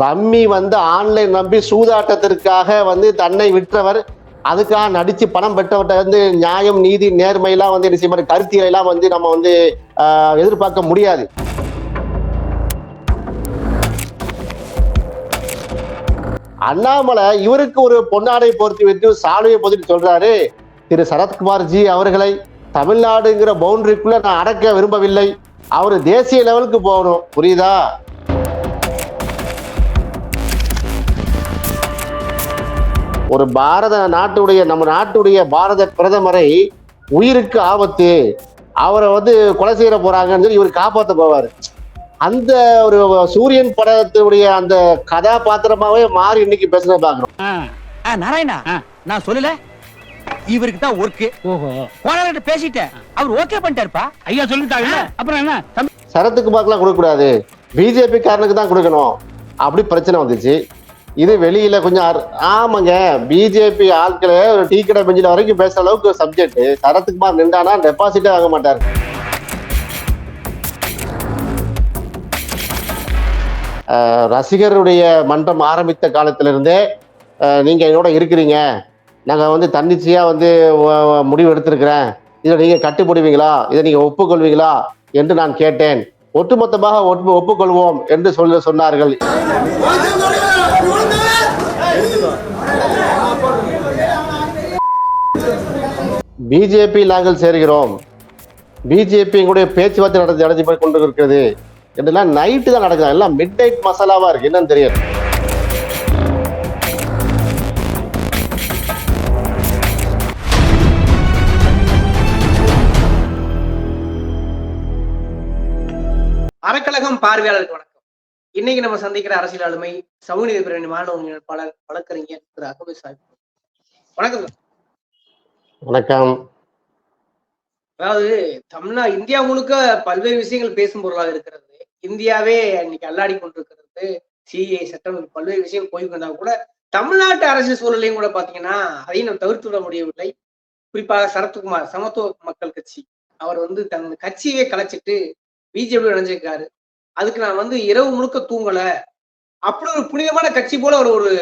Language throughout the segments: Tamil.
ரம்மி வந்து ஆன்லைன் நம்பி சூதாட்டத்திற்காக வந்து தன்னை விற்றவர். அதுக்காக நடித்து பணம் பெற்றவர்கிட்ட வந்து நியாயம் நீதி நேர்மையெல்லாம் வந்து என்ன செய்ய கருத்தியெல்லாம் வந்து நம்ம வந்து எதிர்பார்க்க முடியாது. அண்ணாமலை இவருக்கு ஒரு பொன்னாடை பொருத்தி வைத்து சாலையை பொருத்தி சொல்றாரு. திரு. சரத்குமார் ஜி அவர்களை தமிழ்நாடுங்கிற பவுண்டரிக்குள்ள நான் அடக்க விரும்பவில்லை. அவர் தேசிய லெவலுக்கு போகணும். புரியுதா? ஒரு பாரத நாட்டுடைய நம்ம நாட்டுடைய பாரத பிரதமரை உயிருக்கு ஆபத்து அவரை வந்து கொலை செய்ய போறாங்கன்னு சொல்லி இவர் காப்பாத்த போவார். அந்த ஒரு சூரியன் படத்துடைய அந்த கதாபாத்திரமாவே மாறி இன்னைக்கு பேசுறத பாக்குறோம். ஆ, நாராயணா. நான் சொல்லல. இவருக்கு தான் ஒர்க்கு. ஓஹோ. போனவர்கிட்ட பேசிட்டேன். அவர் ஓகே பண்ணிட்டாருப்பா. ஐயா சொல்லிட்டாங்கல்ல அப்புறம் என்ன? தம்பி சரத்துக்குமார்க்கெல்லாம் கொடுக்கக்கூடாது. பிஜேபி காரனுக்கு தான் கொடுக்கணும். அப்படி பிரச்சனை வந்துச்சு. இது வெளியில கொஞ்சம் ஆமாங்க பிஜேபி ஆட்களை ஒரு டீ கடை பெஞ்சில வரைக்கும் பேசுற அளவுக்கு சப்ஜெக்ட் சரத்குமார் நின்றானா டெபாசிட்டே வாங்க மாட்டார். ரசிகருடைய மன்றம் ஆரம்பித்த காலத்திலிருந்தே நீங்கள் என்னோட இருக்கிறீங்க. நாங்கள் வந்து தன்னிச்சையாக வந்து முடிவு எடுத்திருக்கிறேன். இதை நீங்கள் கட்டுப்படுவீங்களா? இதை நீங்கள் ஒப்புக்கொள்வீங்களா? என்று நான் கேட்டேன். ஒட்டுமொத்தமாக ஒப்பு- ஒப்புக்கொள்வோம் என்று சொல்ல சொன்னார்கள். பிஜேபி நாங்கள் சேர்கிறோம். பிஜேபி எங்களுடைய பேச்சுவார்த்தை நடத்தி நடத்தி போய் கொண்டு இருக்கிறது இதெல்லாம் நைட்டு தான் நடக்குது. எல்லாம் மிட் நைட் மசாலாவா இருக்கு. என்னன்னு தெரியாது. அறக்கழகம் பார்வையாளருக்கு வணக்கம். இன்னைக்கு நம்ம சந்திக்கிற அரசியல் ஆளுமை சமூக நீதி பிரிவினை மாநில ஒருங்கிணைப்பாளர் வழக்கறிஞர் திரு அகமது சாஹிப். வணக்கம். வணக்கம். அதாவது தமிழ்நா இந்தியா முழுக்க பல்வேறு விஷயங்கள் பேசும் பொருளாக இருக்கிறது. இந்தியாவே இன்னைக்கு அல்லாடி கொண்டிருக்கிறது. சிஏ சட்டம் பல்வேறு விஷயங்கள் போய் கூட தமிழ்நாட்டு அரசியல் சூழலையும் கூட பாத்தீங்கன்னா அதையும் நம்ம தவிர்த்து விட முடியவில்லை. குறிப்பாக சரத்குமார் சமத்துவ மக்கள் கட்சி. அவர் வந்து தன் கட்சியே கலைச்சிட்டு பிஜேபி இணைஞ்சிருக்காரு. அதுக்கு நான் வந்து இரவு முழுக்க தூங்கல. அப்படி ஒரு புனிதமான கட்சி போல அவர் ஒரு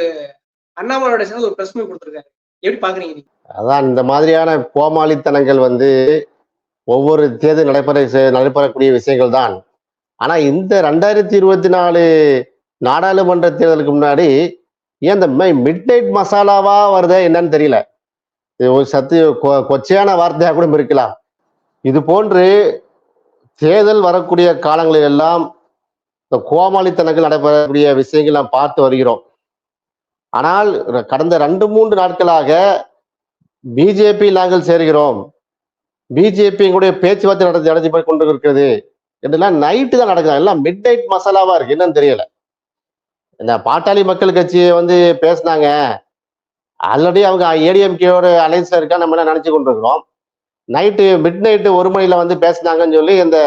அண்ணாமலையோட சேர்ந்து ஒரு பிரஸ் மீட் கொடுத்துருக்காரு. எப்படி பாக்குறீங்க நீங்க? அதான் இந்த மாதிரியான கோமாளித்தனங்கள் வந்து ஒவ்வொரு தேர்தல் நடைபெற நடைபெறக்கூடிய விஷயங்கள் தான் ஆனால் இந்த ரெண்டாயிரத்தி இருபத்தி நாலு நாடாளுமன்ற தேர்தலுக்கு முன்னாடி ஏன் இந்த மிட் நைட் மசாலாவா வருதே என்னன்னு தெரியல. இது ஒரு சத்து கொ- கொச்சையான வார்த்தையாக கூட இருக்கலாம். இது போன்று தேர்தல் வரக்கூடிய காலங்களில் எல்லாம் இந்த கோமாளித்தனங்கள் நடைபெறக்கூடிய விஷயங்கள் நாம் பார்த்து வருகிறோம். ஆனால் கடந்த ரெண்டு மூன்று நாட்களாக பிஜேபி நாங்கள் சேர்கிறோம். பிஜேபியும் கூட பேச்சுவார்த்தை நடத்தி நடத்தி போய் கொண்டு இருக்கிறது இதெல்லாம் நைட்டு தான் நடக்குது. எல்லாம் மிட் நைட் மசாலாவா இருக்கு. என்னன்னு தெரியல. இந்த பாட்டாளி மக்கள் கட்சியை வந்து பேசினாங்க. ஆல்ரெடி அவங்க ஏடிஎம்கேயோட அலைன்ஸ்ல இருக்கா நம்ம எல்லாம் நினைச்சு கொண்டிருக்கிறோம். நைட்டு மிட் நைட்டு ஒரு மணியில வந்து பேசினாங்கன்னு சொல்லி இந்த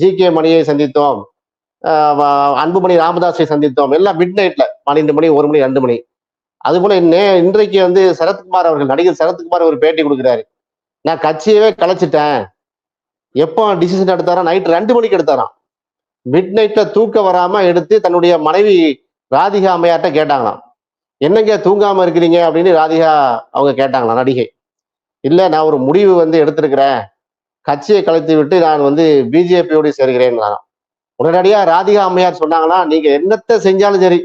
ஜி கே மணியை சந்தித்தோம். அன்புமணி ராமதாஸை சந்தித்தோம். எல்லாம் மிட் நைட்ல பன்னெண்டு மணி ஒரு மணி ரெண்டு மணி. அதுபோல நே இன்றைக்கு வந்து சரத்குமார் அவர்கள் நடிகர் சரத்குமார் ஒரு பேட்டி கொடுக்குறாரு. நான் கட்சியவே கலைச்சிட்டேன். எப்போ டிசிஷன் எடுத்தாரா நைட் ரெண்டு மணிக்கு எடுத்தாராம். மிட் நைட்ல தூக்கம் வராம எடுத்து தன்னுடைய மனைவி ராதிகா அம்மையார்ட்ட கேட்டாங்களாம். என்னங்க தூங்காம இருக்கிறீங்க? அப்படின்னு ராதிகா அவங்க கேட்டாங்களாம் நடிகை. இல்ல நான் ஒரு முடிவு வந்து எடுத்திருக்கிறேன். கட்சியை கலைத்து விட்டு நான் வந்து பிஜேபியோடு சேர்கிறேன் உடனடியா ராதிகா அம்மையார் சொன்னாங்கன்னா நீங்க என்னத்தை செஞ்சாலும் சரி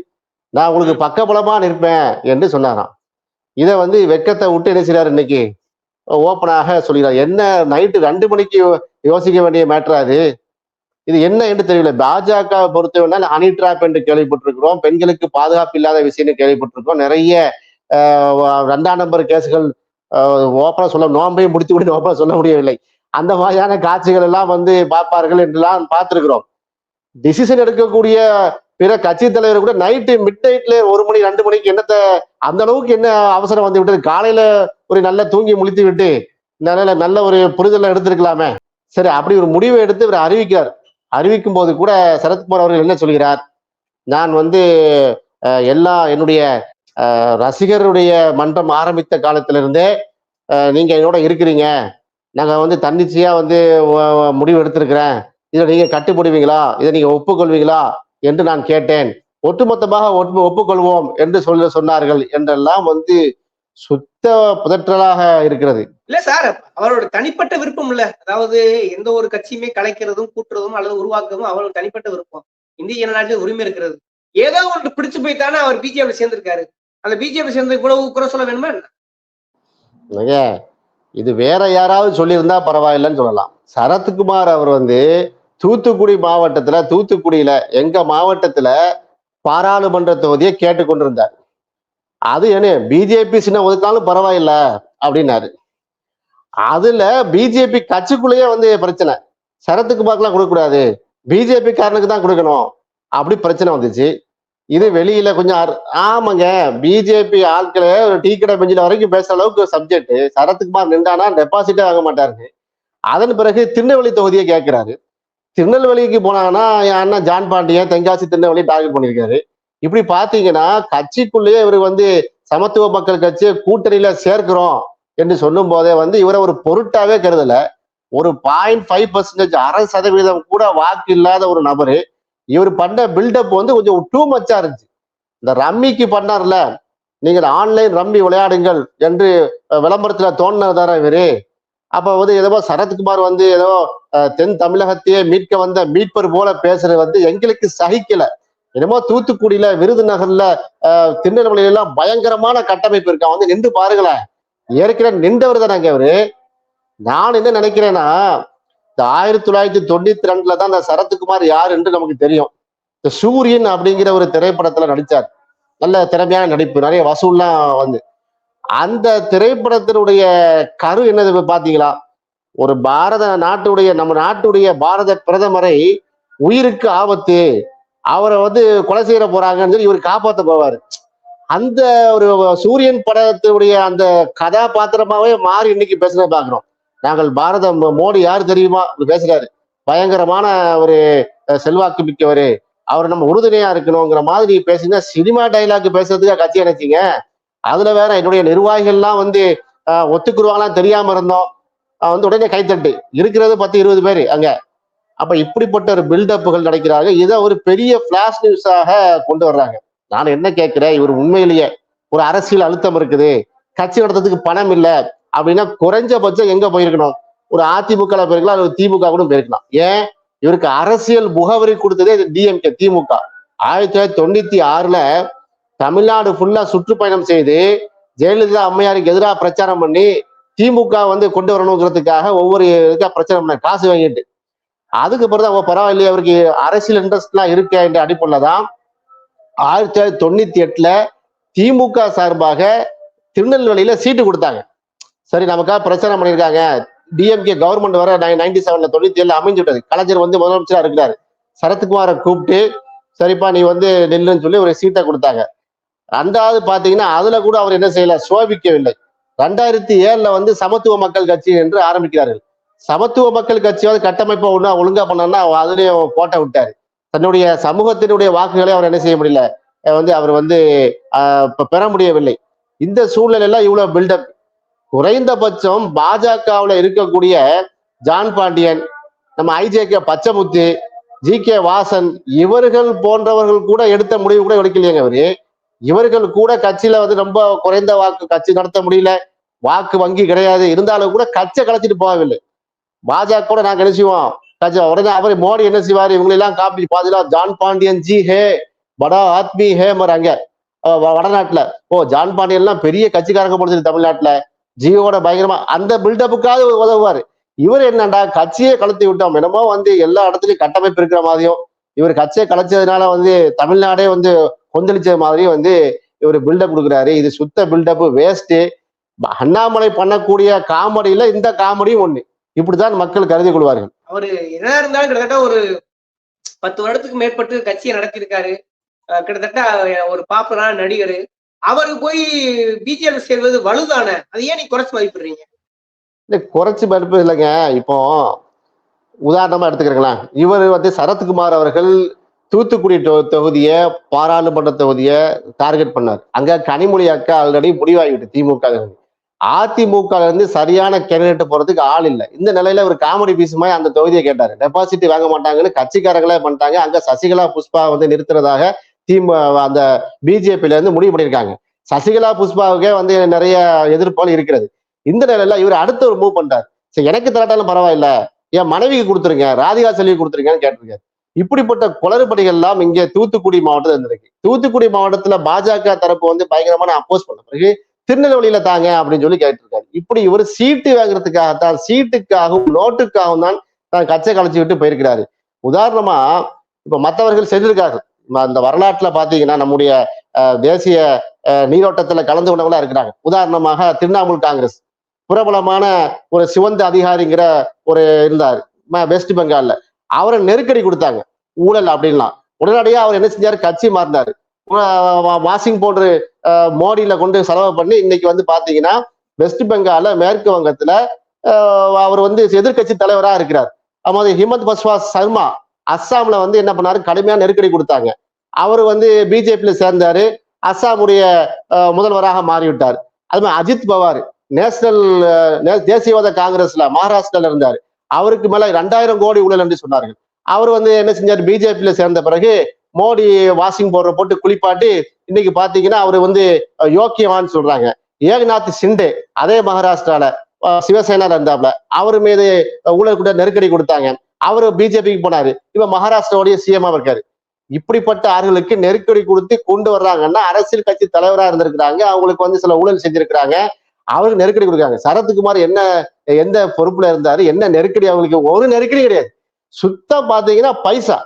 நான் உங்களுக்கு பக்கபலமா நிற்பேன் என்று சொன்னாராம். இதை வந்து வெக்கத்தை விட்டு என்ன செய்யறாரு இன்னைக்கு? ஓப்பனாக சொல்கிறார். என்ன நைட்டு ரெண்டு மணிக்கு யோ- யோசிக்க வேண்டிய மேட்டர் அது? இது என்ன என்று தெரியல பாஜக பொறுத்தவரை ஹனி ட்ராப் என்று கேள்விப்பட்டிருக்கிறோம். பெண்களுக்கு பாதுகாப்பு இல்லாத விஷயம்னு கேள்விப்பட்டிருக்கோம் நிறைய ரெண்டாம் நம்பர் கேஸுகள் ஓப்பனாக சொல்ல நோம்பையும் முடித்து கூட ஓப்பனாக சொல்ல முடியவில்லை. அந்த மாதிரியான காட்சிகள் எல்லாம் வந்து பார்ப்பார்கள் என்றெல்லாம் பார்த்துருக்கிறோம். டிசிஷன் எடுக்கக்கூடிய பிற கட்சி தலைவர் கூட நைட்டு மிட் நைட்ல ஒரு மணி ரெண்டு மணிக்கு என்னத்த அந்த அளவுக்கு என்ன அவசரம் வந்து விட்டது? காலையில ஒரு நல்ல தூங்கி முழித்து விட்டு நல்ல நல்ல ஒரு புரிதலை எடுத்திருக்கலாமே. சரி அப்படி ஒரு முடிவை எடுத்து இவர் அறிவிக்கிறார். அறிவிக்கும் போது கூட சரத்குமார் அவர்கள் என்ன சொல்கிறார்? நான் வந்து எல்லா என்னுடைய ரசிகருடைய மன்றம் ஆரம்பித்த காலத்திலிருந்தே நீங்க என்னோட இருக்கிறீங்க. நாங்கள் வந்து தன்னிச்சையா வந்து முடிவு எடுத்திருக்கிறேன். இதை நீங்க கட்டுப்படுவீங்களா? இதை நீங்க ஒப்புக்கொள்வீங்களா? என்று நான் கேட்டேன். ஒட்டுமொத்தமாக ஒப்பு ஒப்புக்கொள்வோம் என்று சொல்ல சொன்னார்கள் என்றெல்லாம் வந்து சுத்த புதற்றலாக இருக்கிறது. இல்ல சார் அவரோட தனிப்பட்ட விருப்பம் இல்ல. அதாவது எந்த ஒரு கட்சியுமே கலைக்கிறதும் கூட்டுறதும் அல்லது உருவாக்குறதும் அவரோட தனிப்பட்ட விருப்பம். இந்திய ஜனநாட்டில் உரிமை இருக்கிறது. ஏதோ ஒன்று பிடிச்சு போய்த்தானே அவர் பிஜேபி சேர்ந்திருக்காரு. அந்த பிஜேபி சேர்ந்து இவ்வளவு குறை சொல்ல வேணுமா என்ன? இது வேற யாராவது சொல்லியிருந்தா பரவாயில்லைன்னு சொல்லலாம். சரத்குமார் அவர் வந்து தூத்துக்குடி மாவட்டத்துல தூத்துக்குடியில எங்க மாவட்டத்துல பாராளுமன்ற தொகுதியை கேட்டுக்கொண்டிருந்தார் அது என்ன பிஜேபி சின்ன ஒதுக்காலும் பரவாயில்ல அப்படின்னாரு. அதுல பிஜேபி கட்சிக்குள்ளேயே வந்து பிரச்சனை. சரத்குமார்க்கெல்லாம் கொடுக்கக்கூடாது பிஜேபி காரனுக்கு தான் கொடுக்கணும். அப்படி பிரச்சனை வந்துச்சு. இது வெளியில கொஞ்சம் ஆமாங்க பிஜேபி ஆட்களே ஒரு டீ கடை பெஞ்சில வரைக்கும் பேசுற அளவுக்கு சப்ஜெக்ட் சரத்குமார் நின்றானா டெபாசிட்டே வாங்க மாட்டாருங்க அதன் பிறகு திருநெல்வேலி தொகுதியை கேட்கிறாரு. திருநெல்வேலிக்கு போனாங்கன்னா என் அண்ணன் ஜான் பாண்டியன் தென்காசி திருநெல்வேலி டார்கெட் பண்ணியிருக்காரு. இப்படி பாத்தீங்கன்னா கட்சிக்குள்ளேயே இவர் வந்து சமத்துவ மக்கள் கட்சியை கூட்டணியில சேர்க்கிறோம் என்று சொல்லும் போதே வந்து இவரை ஒரு பொருட்டாவே கருதல. ஒரு பாயிண்ட் ஃபைவ் பர்சன்டேஜ் அரை சதவீதம் கூட வாக்கு இல்லாத ஒரு நபரு. இவர் பண்ண பில்டப் வந்து கொஞ்சம் டூ மச்சா இருந்துச்சு. இந்த ரம்மிக்கு பண்ணார்ல. நீங்கள் ஆன்லைன் ரம்மி விளையாடுங்கள் என்று விளம்பரத்துல தோணுனதாரா இவரு? அப்ப வந்து ஏதோ சரத்குமார் வந்து ஏதோ தென் தமிழகத்தையே மீட்க வந்த மீட்பர் போல பேசுறது வந்து எங்களுக்கு சகிக்கல. என்னமோ தூத்துக்குடியில விருதுநகர்ல ஆஹ் திருநெல்வேலியில எல்லாம் பயங்கரமான கட்டமைப்பு இருக்கா. வந்து நின்று பாருங்களேன் ஏற்கனவே நின்றவர் தானங்க அவரு நான் என்ன நினைக்கிறேன்னா இந்த ஆயிரத்தி தொள்ளாயிரத்தி தொண்ணூத்தி ரெண்டுல தான் இந்த சரத்குமார் யார் என்று நமக்கு தெரியும். இந்த சூரியன் அப்படிங்கிற ஒரு திரைப்படத்துல நடிச்சார். நல்ல திறமையான நடிப்பு. நிறைய வசூல்லாம் வந்து. அந்த திரைப்படத்தினுடைய கரு என்னது பாத்தீங்களா? ஒரு பாரத நாட்டுடைய நம்ம நாட்டுடைய பாரத பிரதமரை உயிருக்கு ஆபத்து. அவரை வந்து கொலை செய்யற போறாங்கன்னு சொல்லி இவர் காப்பாத்த போவார். அந்த ஒரு சூரியன் படத்துடைய அந்த கதாபாத்திரமாவே மாறி இன்னைக்கு பேசுறத பாக்குறோம் நாங்கள் பாரத மோடி யார் தெரியுமா? பேசுறாரு. பயங்கரமான ஒரு செல்வாக்கு மிக்கவர். அவர் நம்ம உறுதுணையா இருக்கணுங்கிற மாதிரி பேசினா சினிமா டைலாக் பேசுறதுக்காக கட்சி அணைச்சிங்க அதுல வேற என்னுடைய நிர்வாகிகள்லாம் வந்து அஹ், ஒத்துக்குருவாங்களாம் தெரியாம இருந்தோம். வந்து உடனே கைத்தட்டு இருக்கிறது பத்து இருபது பேர் அங்க. அப்ப இப்படிப்பட்ட ஒரு பில்டப்புகள் நடக்கிறாங்க. இதை ஒரு பெரிய பிளாஷ் நியூஸாக கொண்டு வர்றாங்க. நான் என்ன கேட்கிறேன்? இவர் உண்மையிலேயே ஒரு அரசியல் அழுத்தம் இருக்குது. கட்சி நடத்துறதுக்கு பணம் இல்லை. அப்படின்னா குறைஞ்சபட்சம் எங்க போயிருக்கணும்? ஒரு அதிமுக போயிருக்கலாம் அல்லது திமுக கூட போயிருக்கலாம். ஏன்? இவருக்கு அரசியல் முகவரி கொடுத்ததே இது டிஎம்கே திமுக. ஆயிரத்தி தொள்ளாயிரத்தி தொண்ணூத்தி ஆறுல தமிழ்நாடு ஃபுல்லா சுற்றுப்பயணம் செய்து ஜெயலலிதா அம்மையாருக்கு எதிராக பிரச்சாரம் பண்ணி திமுக வந்து கொண்டு வரணுங்கிறதுக்காக ஒவ்வொரு இதுக்காக பிரச்சனை பண்ண காசு வாங்கிட்டு. அதுக்கு பிறகு அவங்க பரவாயில்லையே அவருக்கு அரசியல் இன்ட்ரெஸ்ட்லாம் இருக்கே என்ற அடிப்படையில் தான் ஆயிரத்தி தொள்ளாயிரத்தி தொண்ணூத்தி எட்டுல திமுக சார்பாக திருநெல்வேலியில சீட்டு கொடுத்தாங்க. சரி நமக்காக பிரச்சாரம் பண்ணியிருக்காங்க. டிஎம்கே கவர்மெண்ட் வர நைன்டி செவன்ல தொண்ணூத்தி ஏழுல அமைஞ்சு விட்டது கலைஞர் வந்து முதலமைச்சரா இருக்கிறாரு. சரத்குமாரை கூப்பிட்டு சரிப்பா நீ வந்து நெல்லுன்னு சொல்லி ஒரு சீட்டை கொடுத்தாங்க. ரெண்டாவது பாத்தீங்கன்னா அதுல கூட அவர் என்ன செய்யல சோபிக்கவில்லை ரெண்டாயிரத்தி ஏழுல வந்து சமத்துவ மக்கள் கட்சி என்று ஆரம்பிக்கிறார்கள். சமத்துவ மக்கள் கட்சியாவது கட்டமைப்பை ஒண்ணு ஒழுங்கா பண்ணா அதுலயும் கோட்டை விட்டாரு. தன்னுடைய சமூகத்தினுடைய வாக்குகளை அவர் என்ன செய்ய முடியல? வந்து அவர் வந்து பெற முடியவில்லை. இந்த சூழ்நிலையெல்லாம் இவ்வளவு பில்டப் குறைந்தபட்சம் பாஜகவில் இருக்கக்கூடிய ஜான் பாண்டியன் நம்ம IJK Pachamuthu G K Vasan இவர்கள் போன்றவர்கள் கூட எடுத்த முடிவு கூட எடுக்கலையேங்க அவரு இவர்கள் கூட கட்சியில வந்து ரொம்ப குறைந்த வாக்கு கட்சி நடத்த முடியல. வாக்கு வங்கி கிடையாது. இருந்தாலும் கூட கட்சியை கலைச்சிட்டு போகவில்லை. பாஜக கூட நாங்க என்ன செய்வோம்? கட்சி உடனே அவர் மோடி என்ன செய்வாரு? இவங்களெல்லாம் காப்பி பாத்தீங்களா ஜான் பாண்டியன் ஜி ஹே படா ஆத்மி ஹே மறாங்க. வடநாட்டுல. ஓ ஜான் பாண்டியன் எல்லாம் பெரிய கட்சிக்காரங்க போடுச்சு தமிழ்நாட்டுல. ஜியோட பயங்கரமா அந்த பில்டப்புக்காவது உதவுவாரு. இவர் என்னண்டா கட்சியே கலத்தி விட்டோம். என்னமோ வந்து எல்லா இடத்துலயும் கட்டமைப்பு இருக்கிற மாதிரியும் இவர் கட்சியை கலைச்சதுனால வந்து தமிழ்நாடே வந்து கொந்தளிச்ச மாதிரியும் வந்து இவர் பில்டப் கொடுக்குறாரு. இது சுத்த பில்டப் வேஸ்ட் அண்ணாமலை பண்ணக்கூடிய காமெடியில இந்த காமெடியும் ஒண்ணு. இப்படித்தான் மக்கள் கருதி கொள்வார்கள். அவரு என்ன இருந்தாலும் கிட்டத்தட்ட ஒரு பத்து வருடத்துக்கு மேற்பட்டு கட்சியை நடத்தியிருக்காரு. கிட்டத்தட்ட ஒரு பாப்புலரான நடிகர். அவருக்கு போய் பிஜேபி சேர்வது வலுதானே? அது ஏன் நீ குறைச்சு மதிப்பிடுறீங்க. இல்ல குறைச்சு மதிப்பு இல்லைங்க. இப்போ உதாரணமா எடுத்துக்கிறீங்களேன். இவர் வந்து சரத்குமார் அவர்கள் தூத்துக்குடி தொகுதியை பாராளுமன்ற தொகுதியை டார்கெட் பண்ணார். அங்க கனிமொழி அக்கா ஆல்ரெடி முடிவாகிவிட்டு திமுக அதிமுக இருந்து சரியான கேண்டிடேட் போறதுக்கு ஆள் இல்லை. இந்த நிலையில ஒரு காமெடி பீஸ் மாதிரி அந்த தொகுதியை கேட்டாரு. டெபாசிட் வாங்க மாட்டாங்கன்னு கட்சிக்காரங்களே பண்ணிட்டாங்க. அங்க சசிகலா புஷ்பா வந்து நிறுத்துறதாக திமு அந்த பிஜேபியில இருந்து முடிவு பண்ணியிருக்காங்க. சசிகலா புஷ்பாவுக்கே வந்து நிறைய எதிர்ப்புகள் இருக்கிறது. இந்த நிலையில இவர் அடுத்த ஒரு மூவ் பண்றாரு. சரி எனக்கு திரட்டாலும் பரவாயில்ல. என் மனைவிக்கு கொடுத்துருங்க ராதிகா செல்வி கொடுத்துருங்கன்னு கேட்டிருக்காரு. இப்படிப்பட்ட குளறுபடிகள் எல்லாம் இங்கே தூத்துக்குடி மாவட்டத்தில் இருந்திருக்கு. தூத்துக்குடி மாவட்டத்துல பாஜக தரப்பு வந்து பயங்கரமான அப்போஸ் பண்ண பிறகு திருநெல்வேலியில தாங்க அப்படின்னு சொல்லி கேட்டிருக்காரு. இப்படி இவர் சீட்டு வாங்குறதுக்காகத்தான் சீட்டுக்காகவும் நோட்டுக்காகவும் தான் தான் கச்சை கலைச்சு விட்டு போயிருக்கிறாரு. உதாரணமா இப்ப மற்றவர்கள் செஞ்சிருக்கார்கள் அந்த வரலாற்றுல பாத்தீங்கன்னா நம்முடைய தேசிய நீரோட்டத்துல கலந்து கொண்டவங்களா இருக்கிறாங்க. உதாரணமாக திரிணாமுல் காங்கிரஸ். பிரபலமான ஒரு சிவந்த அதிகாரிங்கிற ஒரு இருந்தார். வெஸ்ட் பெங்கால்ல அவரை நெருக்கடி கொடுத்தாங்க. ஊழல் அப்படின்லாம். உடனடியா அவர் என்ன செஞ்சாரு? கட்சி மாறினாரு. வா- வாஷிங் பவுடர் மோடியில கொண்டு செலவு பண்ணி இன்னைக்கு வந்து பாத்தீங்கன்னா வெஸ்ட் பெங்கால மேற்கு வங்கத்துல அவர் வந்து எதிர்க்கட்சி தலைவரா இருக்கிறார். அதாவது ஹிமந்த் பஸ்வா சர்மா அஸ்ஸாம்ல வந்து என்ன பண்ணாரு? கடுமையா நெருக்கடி கொடுத்தாங்க. அவர் வந்து பிஜேபியில சேர்ந்தாரு. அஸ்ஸாமுடைய முதல்வராக மாறிவிட்டார். அது மாதிரி அஜித் பவார். நேஷனல் தேசியவாத காங்கிரஸ்ல மகாராஷ்டிரால இருந்தார். அவருக்கு மேல ரெண்டாயிரம் கோடி ஊழல் என்று சொன்னார்கள். அவர் வந்து என்ன செஞ்சார்? பிஜேபியில சேர்ந்த பிறகு மோடி வாஷிங் பவுடர் போட்டு குளிப்பாட்டி இன்னைக்கு பாத்தீங்கன்னா அவர் வந்து யோக்கியவான்னு சொல்றாங்க. ஏகநாத் சிண்டே அதே மகாராஷ்டிரால சிவசேனா இருந்தாப்ல அவர் மீது ஊழல் கூட நெருக்கடி கொடுத்தாங்க. அவரு பிஜேபிக்கு போனாரு. இப்ப மகாராஷ்டிராவுடைய சிஎம்ஆ இருக்காரு. இப்படிப்பட்ட ஆறுகளுக்கு நெருக்கடி கொடுத்து கொண்டு வர்றாங்கன்னா அரசியல் கட்சி தலைவரா இருந்திருக்கிறாங்க. அவங்களுக்கு வந்து சில ஊழல் செஞ்சிருக்கிறாங்க. அவருக்கு நெருக்கடி கொடுக்காங்க சரத்குமார் என்ன எந்த பொறுப்புல இருந்தாரு என்ன நெருக்கடி அவங்களுக்கு? ஒரு நெருக்கடி கிடையாது. சுத்தம் பாத்தீங்கன்னா பைசா.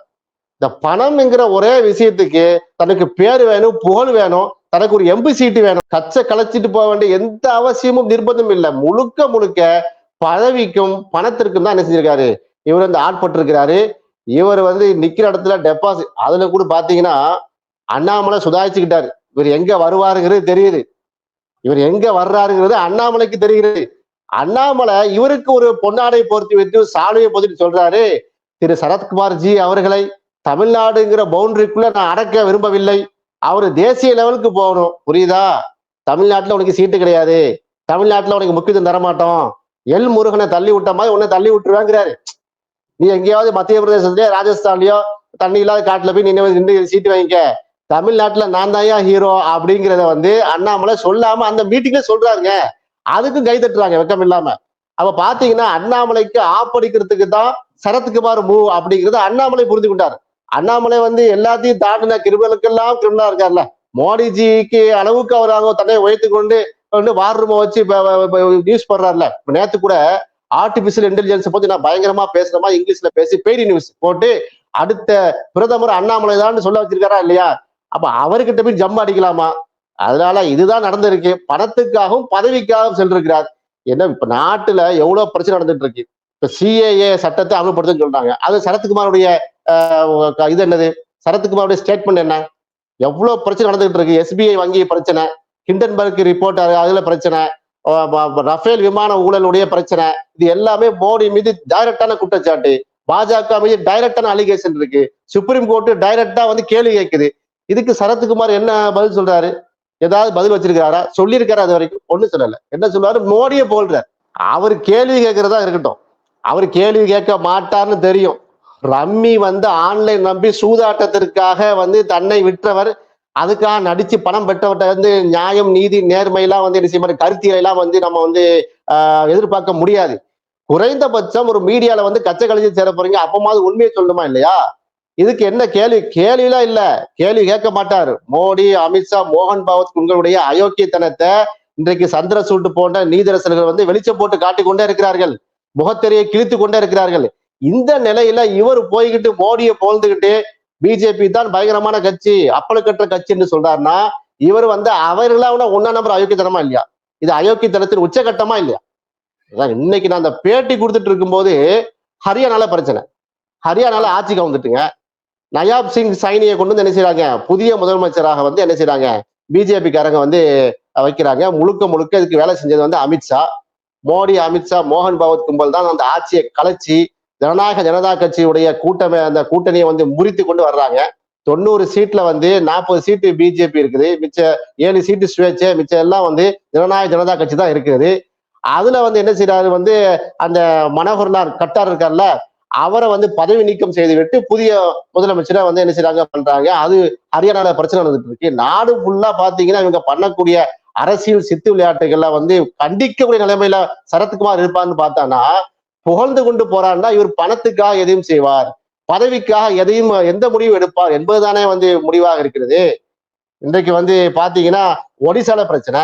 இந்த பணம்ங்கிற ஒரே விஷயத்துக்கு தனக்கு பேர் வேணும் புகழ் வேணும் தனக்கு ஒரு எம்பி சீட்டு வேணும். கச்சை கலைச்சிட்டு போக வேண்டிய எந்த அவசியமும் நிர்பந்தம் இல்லை. முழுக்க முழுக்க பதவிக்கும் பணத்திற்கும் தான் என்ன செஞ்சிருக்காரு? இவர் வந்து ஆட்பட்டிருக்கிறாரு. இவர் வந்து நிக்கிற இடத்துல டெபாசிட் அதுல கூட பாத்தீங்கன்னா அண்ணாமலை சுதாரிச்சுக்கிட்டாரு. இவர் எங்க வருவாருங்கிறது தெரியுது. இவர் எங்க வர்றாருங்கிறது அண்ணாமலைக்கு தெரிகிறது. அண்ணாமலை இவருக்கு ஒரு பொன்னாடை போர்த்தி வைத்து சாலையை பொருத்தி சொல்றாரு திரு. சரத்குமார் ஜி அவர்களை தமிழ்நாடுங்கிற பவுண்டரிக்குள்ள நான் அடக்க விரும்பவில்லை. அவர் தேசிய லெவலுக்கு போகணும். புரியுதா? தமிழ்நாட்டுல உனக்கு சீட்டு கிடையாது. தமிழ்நாட்டுல உனக்கு முக்கியத்துவம் தரமாட்டோம். எல் முருகனை தள்ளி விட்ட மாதிரி உன்னை தள்ளி விட்டுருவாங்கிறாரு. நீ எங்கேயாவது மத்திய பிரதேசத்துலயோ ராஜஸ்தான்லயோ தண்ணி இல்லாத காட்டுல போய் நின்று நின்று சீட்டு வாங்கிக்க. தமிழ்நாட்டுல நான் தாயா ஹீரோ அப்படிங்கிறத வந்து அண்ணாமலை சொல்லாம அந்த மீட்டிங்ல சொல்றாருங்க. அதுக்கும் கை தட்டுறாங்க வெக்கம் இல்லாம. அப்ப பாத்தீங்கன்னா அண்ணாமலைக்கு ஆப்படிக்கிறதுக்கு தான் சரத்குமார் மூவ் அப்படிங்கறத அண்ணாமலை புரிந்து கொண்டார். அண்ணாமலை வந்து எல்லாத்தையும் தாண்டின கிரிமினலுக்கெல்லாம் கிரிமினலா இருக்கார்ல. மோடிஜிக்கு அளவுக்கு அவர் அவங்க தன்னை உயர்த்து கொண்டு வந்து வார் ரூமை வச்சு நியூஸ் பண்றாருல நேத்து கூட ஆர்டிபிஷியல் இன்டெலிஜென்ஸ் பத்தி நான் பயங்கரமா பேசுறமா இங்கிலீஷ்ல பேசி பெய்டி நியூஸ் போட்டு அடுத்த பிரதமர் அண்ணாமலை தான் சொல்ல வச்சிருக்காரா இல்லையா? அப்ப அவர்கிட்ட போய் ஜம் அடிக்கலாமா அதனால இதுதான் நடந்திருக்கு. பணத்துக்காகவும் பதவிக்காகவும் சென்றிருக்கிறார். என்ன இப்ப நாட்டுல எவ்வளவு பிரச்சனை நடந்துட்டு இருக்கு இப்ப சிஏஏ சட்டத்தை அமல்படுத்துன்னு சொல்றாங்க. அது சரத்குமாருடைய இது என்னது? சரத்குமாருடைய ஸ்டேட்மெண்ட் என்ன? எவ்வளவு பிரச்சனை நடந்துகிட்டு இருக்கு எஸ்பிஐ வங்கி பிரச்சனை ஹிண்டன்பர்க் ரிப்போர்ட் அதுல பிரச்சனை ரஃபேல் விமான ஊழலுடைய பிரச்சனை இது எல்லாமே மோடி மீது டைரக்டான குற்றச்சாட்டு. பாஜக மீது டைரக்டான அலிகேஷன் இருக்கு. சுப்ரீம் கோர்ட் டைரக்டா வந்து கேள்வி கேட்குது. இதுக்கு சரத்குமார் என்ன பதில் சொல்றாரு? ஏதாவது பதில் வச்சிருக்காரா சொல்லியிருக்காரு அது வரைக்கும். ஒன்றும் சொல்லல. என்ன சொல்றாரு மோடியை போல்றார். அவர் கேள்வி கேட்கறதா இருக்கட்டும். அவர் கேள்வி கேட்க மாட்டார்னு தெரியும். ரம்மி வந்து ஆன்லைன் நம்பி சூதாட்டத்திற்காக வந்து தன்னை விற்றவர். அதுக்காக நடிச்சு பணம் பெற்றவர்கிட்ட வந்து நியாயம் நீதி நேர்மையெல்லாம் வந்து என்ன செய்ய மாதிரி எல்லாம் வந்து நம்ம வந்து ஆஹ், எதிர்பார்க்க முடியாது. குறைந்தபட்சம் ஒரு மீடியால வந்து கச்சை கழிச்சு சேர போறீங்க. அப்பமாவது உண்மையை சொல்லணுமா இல்லையா? இதுக்கு என்ன கேள்வி கேள்விலாம் இல்ல. கேள்வி கேட்க மாட்டார். மோடி அமித்ஷா மோகன் பாவத் உங்களுடைய அயோக்கியத்தனத்தை இன்றைக்கு சந்திர சூட்டு போன்ற நீதரசர்கள் வந்து வெளிச்சம் போட்டு காட்டிக் கொண்டே இருக்கிறார்கள். முகத்திரையை கிழித்து கொண்டே இருக்கிறார்கள். இந்த நிலையில இவர் போய்கிட்டு மோடியை போழ்ந்துகிட்டு பிஜேபி தான் பயங்கரமான கட்சி அப்பழுக்கற்ற கட்சி என்று சொல்றாருன்னா இவர் வந்து அவர்களா ஒன்னா நம்பர் அயோக்கியத்தனமா இல்லையா? இது அயோக்கியத்தனத்தின் உச்சகட்டமா இல்லையா? அதான் இன்னைக்கு நான் அந்த பேட்டி கொடுத்துட்டு இருக்கும்போது ஹரியானால பிரச்சனை. ஹரியானால ஆட்சிக்கு வந்துட்டுங்க நயாப் சிங் சைனியை கொண்டு வந்து என்ன செய்யறாங்க புதிய முதலமைச்சராக வந்து என்ன செய்யறாங்க பிஜேபிக்காரங்க வந்து வைக்கிறாங்க. முழுக்க முழுக்க இதுக்கு வேலை செஞ்சது வந்து அமித்ஷா மோடி அமித்ஷா மோகன் பாவத் கும்பல் தான் அந்த ஆட்சியை கலைச்சி ஜனநாயக ஜனதா கட்சியுடைய கூட்டமை அந்த கூட்டணியை வந்து முறித்து கொண்டு வர்றாங்க. தொண்ணூறு சீட்ல வந்து நாற்பது சீட்டு பிஜேபி இருக்குது. மிச்ச ஏழு சீட்டு சுயேட்சை மிச்சம் எல்லாம் வந்து ஜனநாயக ஜனதா கட்சி தான் இருக்குது அதுல வந்து என்ன செய்யறாரு வந்து அந்த மனோகர்லால் கட்டார் இருக்கார்ல அவரை வந்து பதவி நீக்கம் செய்துவிட்டு புதிய முதலமைச்சரை வந்து என்ன செய்றாங்க பண்றாங்க. அது ஹரியானால பிரச்சனை நடந்துட்டு இருக்கு. நாடு ஃபுல்லா பாத்தீங்கன்னா இவங்க பண்ணக்கூடிய அரசியல் சித்து விளையாட்டுகள்லாம் வந்து கண்டிக்கக்கூடிய நிலைமையில சரத்குமார் இருப்பான்னு பார்த்தானா புகழ்ந்து கொண்டு போறான்னா இவர் பணத்துக்காக எதையும் செய்வார். பதவிக்காக எதையும் எந்த முடிவு எடுப்பார் என்பதுதானே வந்து முடிவாக இருக்கிறது. இன்றைக்கு வந்து பாத்தீங்கன்னா ஒடிசால பிரச்சனை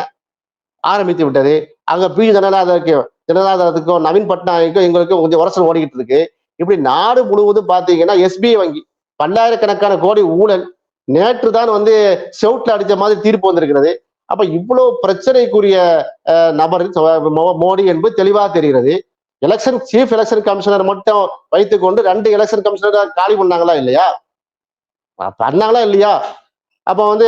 ஆரம்பித்து விட்டது. அங்க பி. ஜனநாதருக்கு ஜனநாதத்துக்கும் நவீன் பட்நாயக்கும் எங்களுக்கும் கொஞ்சம் உரசல் ஓடிக்கிட்டு இருக்கு. இப்படி நாடு முழுவதும் பாத்தீங்கன்னா எஸ்பிஐ வங்கி பல்லாயிரக்கணக்கான கோடி ஊழல் நேற்று தான் வந்து செவுட்ல அடிச்ச மாதிரி தீர்ப்பு வந்திருக்கிறது. அப்ப இவ்வளவு பிரச்சனைக்குரிய அஹ், நபர் மோடி என்பது தெளிவாக தெரிகிறது. எலெக்ஷன் சீஃப் எலெக்ஷன் கமிஷனர் மட்டும் வைத்துக்கொண்டு ரெண்டு எலெக்ஷன் கமிஷனர் காலி பண்ணாங்களா இல்லையா? பண்ணாங்களா இல்லையா? அப்ப வந்து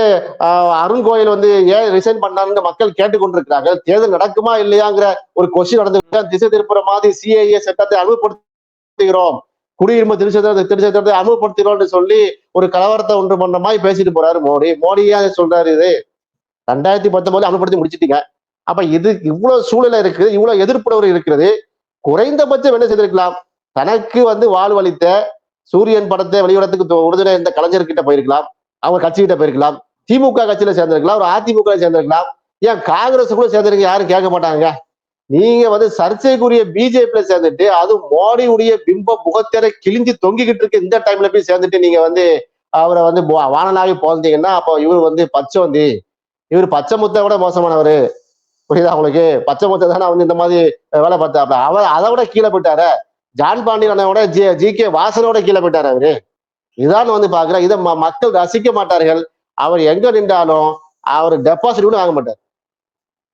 அருண் கோயில் வந்து ஏன் ரிசைன் பண்ணாருன்னு மக்கள் கேட்டுக்கொண்டிருக்கிறாங்க தேர்தல் நடக்குமா இல்லையாங்கிற ஒரு கொஸ்டின் நடந்து திசை திருப்புற மாதிரி சிஏஏ சட்டத்தை அமல்படுத்துகிறோம் குடியுரிமை திருச்சத்தை திருச்சத்தை அமல்படுத்துகிறோம்னு சொல்லி ஒரு கலவரத்தை ஒன்று பண்ண மாதிரி பேசிட்டு போறாரு மோடி. மோடியா சொல்றாரு இது? ரெண்டாயிரத்தி பத்தொன்பதுல அமல்படுத்தி முடிச்சிட்டீங்க. அப்ப இது இவ்வளவு சூழல இருக்குது இவ்வளவு எதிர்ப்புணர்வு இருக்கிறது குறைந்தபட்சம் என்ன செய்திருக்கலாம்? தனக்கு வந்து வாழ்வளித்த சூரியன் படத்தை வெளியிடத்துக்கு உறுதுணை இந்த கலைஞர்கிட்ட போயிருக்கலாம். அவங்க கட்சிகிட்ட போயிருக்கலாம். திமுக கட்சியில சேர்ந்திருக்கலாம். ஒரு அதிமுக சேர்ந்திருக்கலாம். ஏன் காங்கிரஸ் கூட சேர்ந்திருக்க யாரும் கேட்க மாட்டாங்க? நீங்க வந்து சர்ச்சைக்குரிய பிஜேபியில சேர்ந்துட்டு அது மோடியுடைய பிம்ப முகத்திரை கிழிஞ்சு தொங்கிக்கிட்டு இருக்க இந்த டைம்ல போய் சேர்ந்துட்டு நீங்க வந்து அவரை வந்து வா- வானனாகி போந்தீங்கன்னா அப்போ இவர் வந்து பச்சை வந்து இவர் பச்சை முத்த விட மோசமானவர். புரியுதா உங்களுக்கு? பச்சை முத்த தானே வந்து இந்த மாதிரி வேலை பார்த்தாப்ல. அவர் அதை விட கீழே போயிட்டாரு. ஜான் பாண்டியனோட ஜி ஜி கே வாசனோட கீழே போயிட்டாரு அவரு. இதான் வந்து பாக்குறேன் இதை ம- மக்கள் ரசிக்க மாட்டார்கள். அவர் எங்க நின்றாலும் அவர் டெபாசிட் கூட வாங்க மாட்டார்.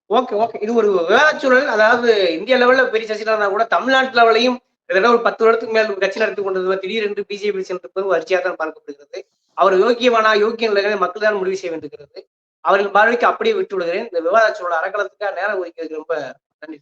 Okay okay. இது ஒரு விவாதச்சூழல் அதாவது இந்திய லெவல்ல பெரிய சசிகலா கூட தமிழ்நாட்டு லெவலையும் கிட்டத்தட்ட ஒரு பத்து வருடத்துக்கு மேல் ஒரு கட்சி நடத்தி கொண்டது திடீரென்று பிஜேபி சென்றிருப்பது ஒரு அரிசியாக தான் பார்க்கப்படுகிறது. அவர் யோக்கியமானா யோக்கியம் இல்லைன்னு மக்கள் தான் முடிவு செய்ய வேண்டியிருக்கிறது. அவரின் பார்வைக்கு அப்படியே விட்டு விடுகிறேன் இந்த விவாதச்சூழல் அறக்கலத்துக்காக நேரம் ஒதுக்கிறதுக்கு ரொம்ப நன்றி.